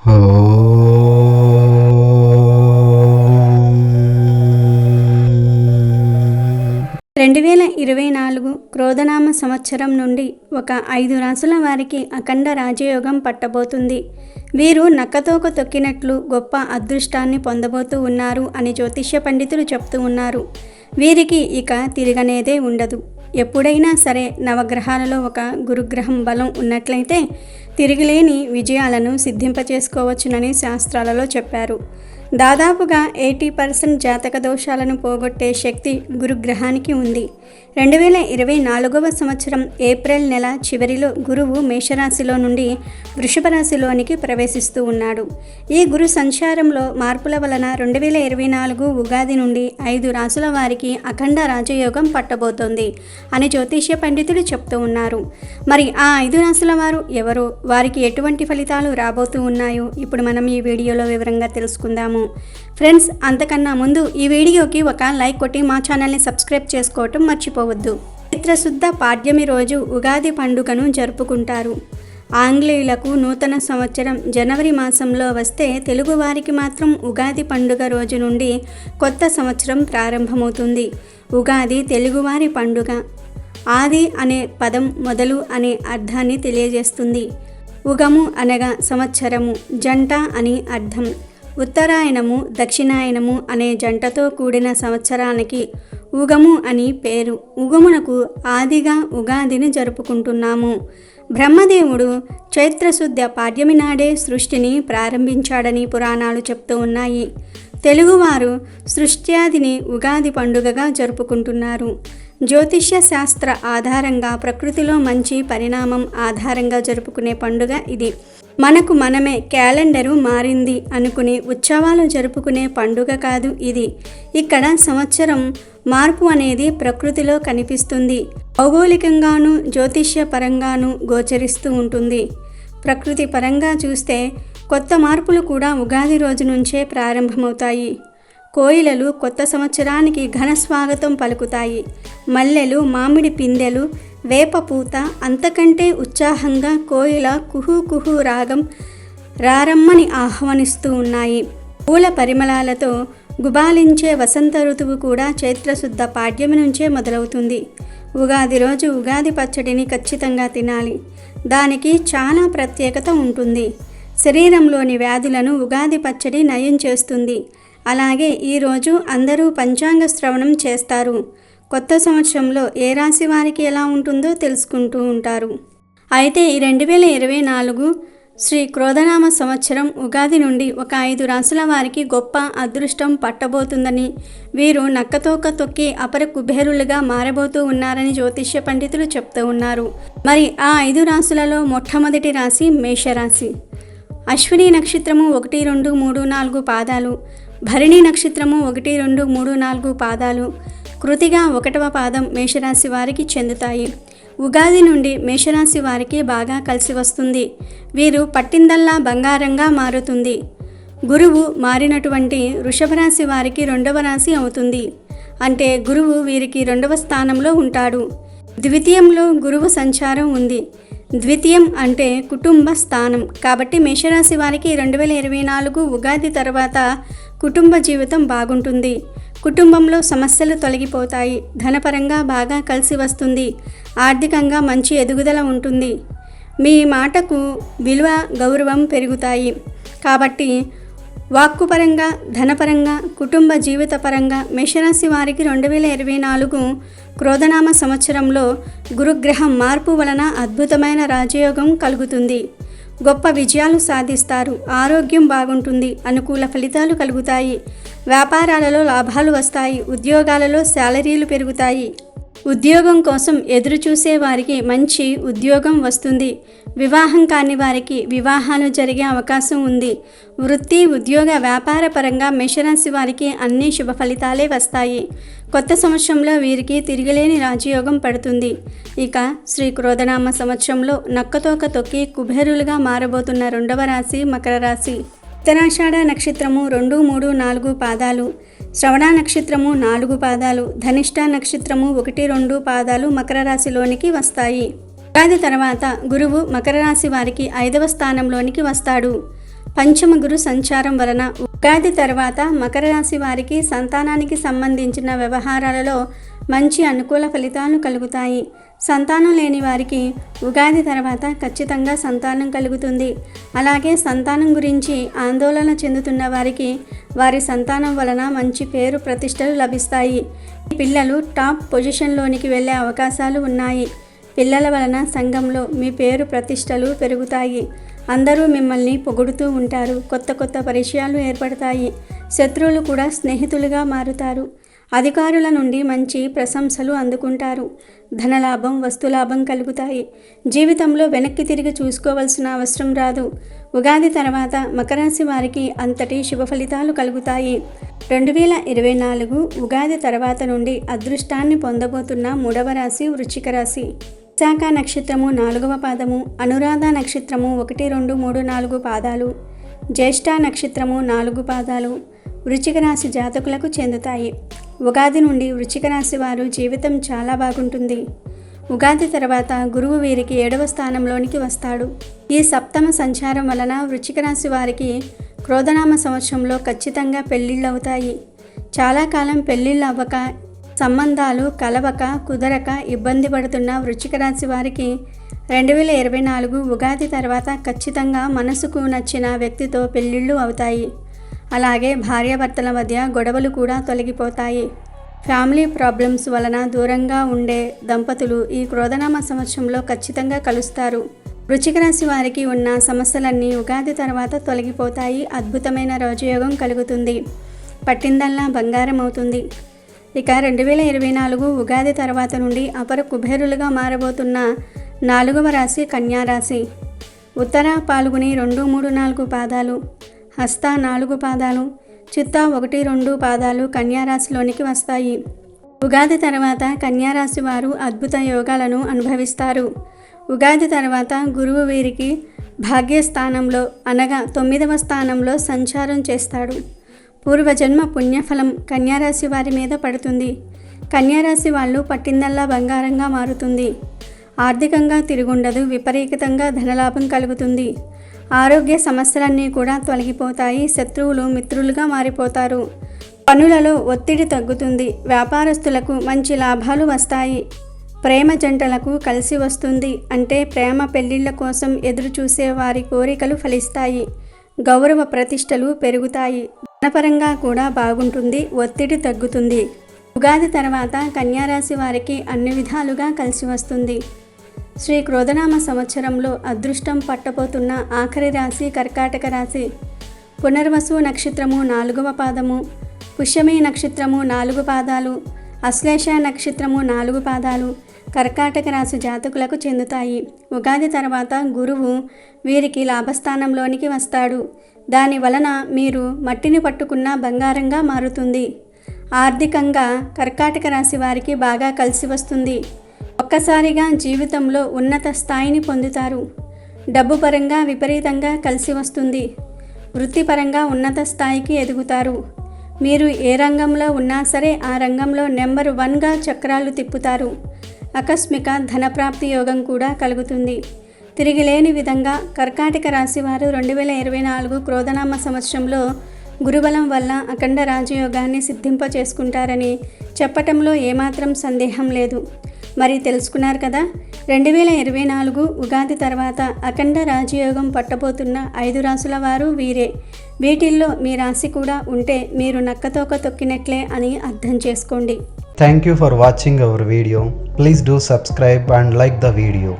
రెండు వేల ఇరవై నాలుగు క్రోధనామ సంవత్సరం నుండి ఒక ఐదు రాసుల వారికి అఖండ రాజయోగం పట్టబోతుంది. వీరు నక్కతోక తొక్కినట్లు గొప్ప అదృష్టాన్ని పొందబోతూ ఉన్నారు అని జ్యోతిష్య పండితులు చెప్తూ ఉన్నారు. వీరికి ఇక తిరగనేదే ఉండదు. ఎప్పుడైనా సరే నవగ్రహాలలో ఒక గురుగ్రహం బలం ఉన్నట్లయితే తిరిగిలేని విజయాలను సిద్ధింపచేసుకోవచ్చునని శాస్త్రాలలో చెప్పారు. దాదాపుగా ఎయిటీ పర్సెంట్ జాతక దోషాలను పోగొట్టే శక్తి గురుగ్రహానికి ఉంది. రెండు వేల ఇరవై నాలుగవ సంవత్సరం ఏప్రిల్ నెల చివరిలో గురువు మేషరాశిలో నుండి వృషభ రాశిలోనికి ప్రవేశిస్తూ ఉన్నాడు. ఈ గురు సంచారంలో మార్పుల వలన రెండు వేల ఇరవై నాలుగు ఉగాది నుండి ఐదు రాసుల వారికి అఖండ రాజయోగం పట్టబోతోంది అని జ్యోతిష్య పండితులు చెప్తూ ఉన్నారు. మరి ఆ ఐదు రాసుల వారు ఎవరు? వారికి ఎటువంటి ఫలితాలు రాబోతూ ఉన్నాయో ఇప్పుడు మనం ఈ వీడియోలో వివరంగా తెలుసుకుందాము. ఫ్రెండ్స్ అంతకన్నా ముందు ఈ వీడియోకి ఒక లైక్ కొట్టి మా ఛానల్ని సబ్స్క్రైబ్ చేసుకోవటం మర్చిపోవద్దు. చిత్రశుద్ధ పాడ్యమి రోజు ఉగాది పండుగను జరుపుకుంటారు. ఆంగ్లేయులకు నూతన సంవత్సరం జనవరి మాసంలో వస్తే తెలుగువారికి మాత్రం ఉగాది పండుగ రోజు నుండి కొత్త సంవత్సరం ప్రారంభమవుతుంది. ఉగాది తెలుగువారి పండుగ. ఆది అనే పదం మొదలు అనే అర్థాన్ని తెలియజేస్తుంది. ఉగము అనగా సంవత్సరము జంట అని అర్థం. ఉత్తరాయణము దక్షిణాయనము అనే జంటతో కూడిన సంవత్సరానికి ఉగము అని పేరు. ఉగమునకు ఆదిగా ఉగాదిని జరుపుకుంటున్నాము. బ్రహ్మదేవుడు చైత్రశుద్ధ పాడ్యమి నాడే సృష్టిని ప్రారంభించాడని పురాణాలు చెప్తూ ఉన్నాయి. తెలుగువారు సృష్ట్యాదిని ఉగాది పండుగగా జరుపుకుంటున్నారు. జ్యోతిష్య శాస్త్ర ఆధారంగా ప్రకృతిలో మంచి పరిణామం ఆధారంగా జరుపుకునే పండుగ ఇది. మనకు మనమే క్యాలెండరు మారింది అనుకుని ఉత్సవాలు జరుపుకునే పండుగ కాదు ఇది. ఇక్కడ సంవత్సరం మార్పు అనేది ప్రకృతిలో కనిపిస్తుంది. భౌగోళికంగాను జ్యోతిష్య పరంగాను గోచరిస్తూ ఉంటుంది. ప్రకృతి పరంగా చూస్తే కొత్త మార్పులు కూడా ఉగాది రోజు నుంచే ప్రారంభమవుతాయి. కోయిలలు కొత్త సంవత్సరానికి ఘన స్వాగతం పలుకుతాయి. మల్లెలు మామిడి పిందెలు వేప పూత అంతకంటే ఉత్సాహంగా కోయిల కుహు కుహు రాగం రారమ్మని ఆహ్వానిస్తూ ఉన్నాయి. పూల పరిమళాలతో గుబాలించే వసంత ఋతువు కూడా చైత్రశుద్ధ పాడ్యమి నుంచే మొదలవుతుంది. ఉగాది రోజు ఉగాది పచ్చడిని ఖచ్చితంగా తినాలి. దానికి చాలా ప్రత్యేకత ఉంటుంది. శరీరంలోని వ్యాధులను ఉగాది పచ్చడి నయం చేస్తుంది. అలాగే ఈరోజు అందరూ పంచాంగ శ్రవణం చేస్తారు. కొత్త సంవత్సరంలో ఏ రాశి వారికి ఎలా ఉంటుందో తెలుసుకుంటూ ఉంటారు. అయితే ఈ రెండు వేల ఇరవై నాలుగు శ్రీ క్రోధనామ సంవత్సరం ఉగాది నుండి ఒక ఐదు రాసుల వారికి గొప్ప అదృష్టం పట్టబోతుందని వీరు నక్కతోక తొక్కి అపర కుబేరులుగా మారబోతూ ఉన్నారని జ్యోతిష్య పండితులు చెప్తూ ఉన్నారు. మరి ఆ ఐదు రాసులలో మొట్టమొదటి రాశి మేషరాశి. అశ్విని నక్షత్రము ఒకటి రెండు మూడు నాలుగు పాదాలు భరిణి నక్షత్రము ఒకటి రెండు మూడు నాలుగు పాదాలు కృతిగా ఒకటవ పాదం మేషరాశి వారికి చెందుతాయి. ఉగాది నుండి మేషరాశి వారికి బాగా కలిసి వస్తుంది. వీరు పట్టిందల్లా బంగారంగా మారుతుంది. గురువు మారినటువంటి వృషభ రాశి వారికి రెండవ రాశి అవుతుంది. అంటే గురువు వీరికి రెండవ స్థానంలో ఉంటాడు. ద్వితీయంలో గురువు సంచారం ఉంది. ద్వితీయం అంటే కుటుంబ స్థానం. కాబట్టి మేషరాశి వారికి రెండు వేల ఇరవై నాలుగు ఉగాది తర్వాత కుటుంబ జీవితం బాగుంటుంది. కుటుంబంలో సమస్యలు తొలగిపోతాయి. ధనపరంగా బాగా కలిసి వస్తుంది. ఆర్థికంగా మంచి ఎదుగుదల ఉంటుంది. మీ మాటకు విలువ గౌరవం పెరుగుతాయి. కాబట్టి వాక్కుపరంగా ధనపరంగా కుటుంబ జీవిత పరంగా మేషరాశి వారికి రెండు వేల ఇరవై నాలుగు క్రోధనామ సంవత్సరంలో గురుగ్రహం మార్పు వలన అద్భుతమైన రాజయోగం కలుగుతుంది. గొప్ప విజయాలు సాధిస్తారు. ఆరోగ్యం బాగుంటుంది. అనుకూల ఫలితాలు కలుగుతాయి. వ్యాపారాలలో లాభాలు వస్తాయి. ఉద్యోగాలలో శాలరీలు పెరుగుతాయి. ఉద్యోగం కోసం ఎదురు చూసే వారికి మంచి ఉద్యోగం వస్తుంది. వివాహం కాని వారికి వివాహాలు జరిగే అవకాశం ఉంది. వృత్తి ఉద్యోగ వ్యాపార పరంగా మేషరాశి వారికి అన్ని శుభ ఫలితాలే వస్తాయి. కొత్త సంవత్సరంలో వీరికి తిరిగిలేని రాజయోగం పడుతుంది. ఇక శ్రీ క్రోధనామ సంవత్సరంలో నక్కతోక తొక్కి కుబేరులుగా మారబోతున్న రెండవ రాశి మకర రాశి. ఉత్తరాషాఢ నక్షత్రము రెండు మూడు నాలుగు పాదాలు. శ్రవణ నక్షత్రము నాలుగు పాదాలు ధనిష్ట నక్షత్రము ఒకటి రెండు పాదాలు మకర రాశిలోనికి వస్తాయి. ఉగాది తర్వాత గురువు మకర రాశి వారికి ఐదవ స్థానంలోనికి వస్తాడు. పంచమ గురు సంచారం వలన ఉగాది తర్వాత మకర రాశి వారికి సంతానానికి సంబంధించిన వ్యవహారాలలో మంచి అనుకూల ఫలితాలు కలుగుతాయి. సంతానం లేని వారికి ఉగాది తర్వాత ఖచ్చితంగా సంతానం కలుగుతుంది. అలాగే సంతానం గురించి ఆందోళన చెందుతున్న వారికి వారి సంతానం వలన మంచి పేరు ప్రతిష్టలు లభిస్తాయి. పిల్లలు టాప్ పొజిషన్లోనికి వెళ్ళే అవకాశాలు ఉన్నాయి. పిల్లల వలన సంఘంలో మీ పేరు ప్రతిష్టలు పెరుగుతాయి. అందరూ మిమ్మల్ని పొగుడుతూ ఉంటారు. కొత్త కొత్త పరిచయాలు ఏర్పడతాయి. శత్రువులు కూడా స్నేహితులుగా మారుతారు. అధికారుల నుండి మంచి ప్రశంసలు అందుకుంటారు. ధనలాభం వస్తులాభం కలుగుతాయి. జీవితంలో వెనక్కి తిరిగి చూసుకోవాల్సిన అవసరం రాదు. ఉగాది తర్వాత మకరాశి వారికి అంతటి శుభ ఫలితాలు కలుగుతాయి. రెండు వేల ఇరవై నాలుగు ఉగాది తర్వాత నుండి అదృష్టాన్ని పొందబోతున్న మూడవ రాశి వృశ్చిక రాశి. విశాఖ నక్షత్రము నాలుగవ పాదము అనురాధ నక్షత్రము ఒకటి రెండు మూడు నాలుగు పాదాలు. జ్యేష్ఠ నక్షత్రము నాలుగు పాదాలు. వృచ్చిక రాశి జాతకులకు చెందుతాయి. ఉగాది నుండి వృచ్చిక రాశి వారు జీవితం చాలా బాగుంటుంది. ఉగాది తర్వాత గురువు వీరికి ఏడవ స్థానంలోనికి వస్తాడు. ఈ సప్తమ సంచారం వలన వృచ్చిక రాశి వారికి క్రోధనామ సంవత్సరంలో ఖచ్చితంగా పెళ్ళిళ్ళు అవుతాయి. చాలా కాలం పెళ్ళిళ్ళు అవ్వక సంబంధాలు కలవక కుదరక ఇబ్బంది పడుతున్న వృచ్చిక రాశి వారికి రెండు వేల ఇరవై నాలుగు ఉగాది తర్వాత ఖచ్చితంగా మనసుకు నచ్చిన వ్యక్తితో పెళ్ళిళ్ళు అవుతాయి. అలాగే భార్యాభర్తల మధ్య గొడవలు కూడా తొలగిపోతాయి. ఫ్యామిలీ ప్రాబ్లమ్స్ వలన దూరంగా ఉండే దంపతులు ఈ క్రోధనామ సంవత్సరంలో ఖచ్చితంగా కలుస్తారు. వృచ్చిక రాశి వారికి ఉన్న సమస్యలన్నీ ఉగాది తర్వాత తొలగిపోతాయి. అద్భుతమైన రోజయోగం కలుగుతుంది. పట్టిందల్లా బంగారం అవుతుంది. ఇక రెండు వేల ఇరవై నాలుగు ఉగాది తర్వాత నుండి అపర కుబేరులుగా మారబోతున్న నాలుగవ రాశి కన్యారాశి ఉత్తర పాల్గొని రెండు మూడు నాలుగు పాదాలు. హస్త నాలుగు పాదాలు చిత్త ఒకటి రెండు పాదాలు కన్యారాశిలోనికి వస్తాయి. ఉగాది తర్వాత కన్యారాశి వారు అద్భుత యోగాలను అనుభవిస్తారు. ఉగాది తర్వాత గురువు వీరికి భాగ్యస్థానంలో అనగా తొమ్మిదవ స్థానంలో సంచారం చేస్తాడు. పూర్వజన్మ పుణ్యఫలం కన్యారాశి వారి మీద పడుతుంది. కన్యారాశి వాళ్ళు పట్టిందల్లా బంగారంగా మారుతుంది. ఆర్థికంగా తిరుగుండదు విపరీతంగా ధనలాభం కలుగుతుంది. ఆరోగ్య సమస్యలన్నీ కూడా తొలగిపోతాయి శత్రువులు మిత్రులుగా మారిపోతారు. పనులలో ఒత్తిడి తగ్గుతుంది వ్యాపారస్తులకు మంచి లాభాలు వస్తాయి. ప్రేమ జంటలకు కలిసి వస్తుంది అంటే ప్రేమ పెళ్ళిళ్ళ కోసం ఎదురు చూసే వారి కోరికలు ఫలిస్తాయి. గౌరవ ప్రతిష్టలు పెరుగుతాయి. ధనపరంగా కూడా బాగుంటుంది ఒత్తిడి తగ్గుతుంది. ఉగాది తర్వాత కన్యారాశి వారికి అన్ని విధాలుగా కలిసి వస్తుంది. శ్రీ క్రోధనామ సంవత్సరంలో అదృష్టం పట్టబోతున్న ఆఖరి రాశి కర్కాటక రాశి. పునర్వసు నక్షత్రము నాలుగవ పాదము. పుష్యమి నక్షత్రము నాలుగు పాదాలు. అశ్లేష నక్షత్రము నాలుగు పాదాలు. కర్కాటక రాశి జాతకులకు చెందుతాయి. ఉగాది తర్వాత గురువు వీరికి లాభస్థానంలోనికి వస్తాడు. దాని వలన మీరు మట్టిని పట్టుకున్న బంగారంగా మారుతుంది. ఆర్థికంగా కర్కాటక రాశి వారికి బాగా కలిసి వస్తుంది. ఒక్కసారిగా జీవితంలో ఉన్నత స్థాయిని పొందుతారు. డబ్బు పరంగా విపరీతంగా కలిసి వస్తుంది. వృత్తిపరంగా ఉన్నత స్థాయికి ఎదుగుతారు. మీరు ఏ రంగంలో ఉన్నా సరే ఆ రంగంలో నెంబర్ వన్గా చక్రాలు తిప్పుతారు. ఆకస్మిక ధనప్రాప్తి యోగం కూడా కలుగుతుంది. తిరిగి లేని విధంగా కర్కాటక రాశి వారు రెండు వేల ఇరవై నాలుగు క్రోధనామ సంవత్సరంలో గురుబలం వల్ల అఖండ రాజయోగాన్ని సిద్ధింప చేసుకుంటారని చెప్పటంలో ఏమాత్రం సందేహం లేదు. మరి తెలుసుకున్నారు కదా. రెండు వేల ఇరవై నాలుగు ఉగాది తర్వాత అఖండ రాజయోగం పట్టబోతున్న ఐదు రాసుల వారు వీరే. వీటిల్లో మీ రాశి కూడా ఉంటే మీరు నక్కతోక తొక్కినట్లే అని అర్థం చేసుకోండి. Thank you for watching our video please do subscribe and like the video